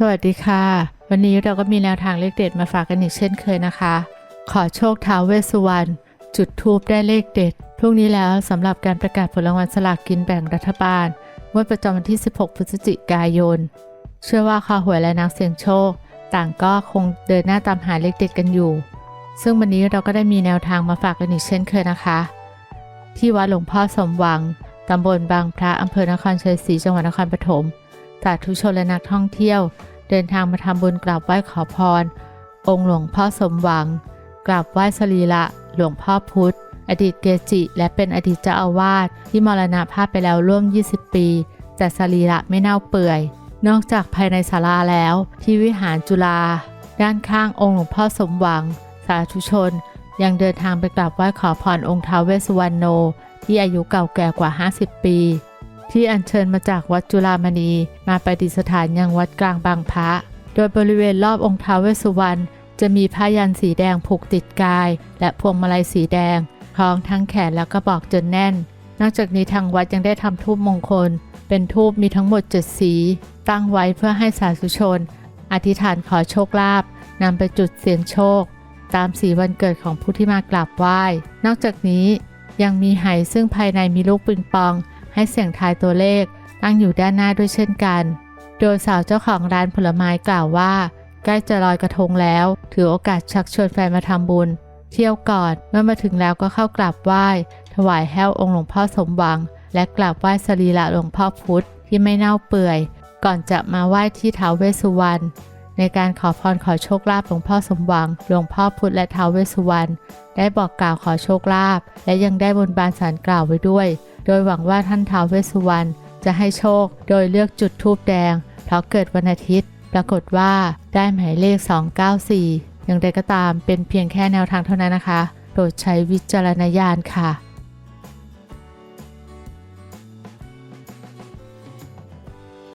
สวัสดีค่ะ วันนี้เราก็มีแนวทางเลขเด็ดมาฝากกันอีกเช่นเคยนะคะ ขอโชคท้าวเวสสุวรรณจุดทูบได้เลขเด็ดพรุ่งนี้แล้วสำหรับการประกาศผลรางวัลสลากกินแบ่งรัฐบาลงวดประจำวันที่ 16 พฤศจิกายน เชื่อว่าคอหวยและนักเสี่ยงโชค ต่างก็คงเดินหน้าตามหาเลขเด็ดกันอยู่ ซึ่งวันนี้เราก็ได้มีแนวทางมาฝากกันอีกเช่นเคยนะคะ ที่วัดหลวงพ่อสมหวังตำบลบางพระอำเภอนครชัยศรีจังหวัดนครปฐม สาธุชนและนักท่องเที่ยว เดินทางมาทำบุญกราบไหว้ขอพร องค์หลวงพ่อสมหวัง กราบไหว้สรีระหลวงพ่อพุธอดีตเกจิ และเป็นอดีตเจ้าอาวาสที่มรณภาพไปแล้วร่วม 20 ปีแต่สรีระไม่เน่าเปื่อย นอกจากภายในศาลาแล้ว ที่วิหารจุฬาด้านข้างองค์หลวงพ่อสมหวัง สาธุชน ยังเดินทางไปกราบไหว้ขอพรองค์ท้าวเวสสุวรรณโน ที่อายุเก่าแก่กว่า 50 ปี ที่อัญเชิญมาจากวัดจุฬามณี มาประดิษฐานยังวัดกลางบางพระ โดยบริเวณรอบองค์ท้าวเวสสุวรรณจะมีผ้ายันสีแดงผูกติดกาย และพวงมาลัยสีแดงคล้องทั้งแขนแล้วก็บอกจนแน่น นอกจากนี้ทางวัดยังได้ทำทูบมงคล เป็นทูบมีทั้งหมดเจ็ดสี ตั้งไว้เพื่อให้สาธุชน อธิษฐานขอโชคลาภนำไปจุดเสียงโชค ตามสีวันเกิดของผู้ที่มากราบไหว้ นอกจากนี้ยังมีไหซึ่งภายในมีลูกปิงปอง ให้เสี่ยงทายตัวเลขตั้งอยู่ด้านหน้าด้วยเช่นกัน โดยสาวเจ้าของร้านผลไม้กล่าวว่า ใกล้จะลอยกระทงแล้ว ถือโอกาสชักชวนแฟนมาทำบุญ เที่ยวก่อนเมื่อมาถึงแล้วก็เข้ากราบไหว้ ถวายแห้วองค์หลวงพ่อสมหวัง และกราบไหว้สรีระหลวงพ่อพุธที่ไม่เน่าเปื่อย ก่อนจะมาไหว้ที่เท้าเวสุวรรณ ในการขอพรขอโชคลาภหลวงพ่อสมหวัง หลวงพ่อพุธและท้าวเวสสุวรรณได้บอกกล่าวขอโชคลาภและยังได้บนบานสารกล่าวไว้ด้วย โดยหวังว่าท่านท้าวเวสสุวรรณจะให้โชคโดยเลือกจุดทูบแดง เพราะเกิดวันอาทิตย์ ปรากฏว่าได้หมายเลข 294 อย่างไรก็ตามเป็นเพียงแค่แนวทางเท่านั้นนะคะ โปรดใช้วิจารณญาณค่ะ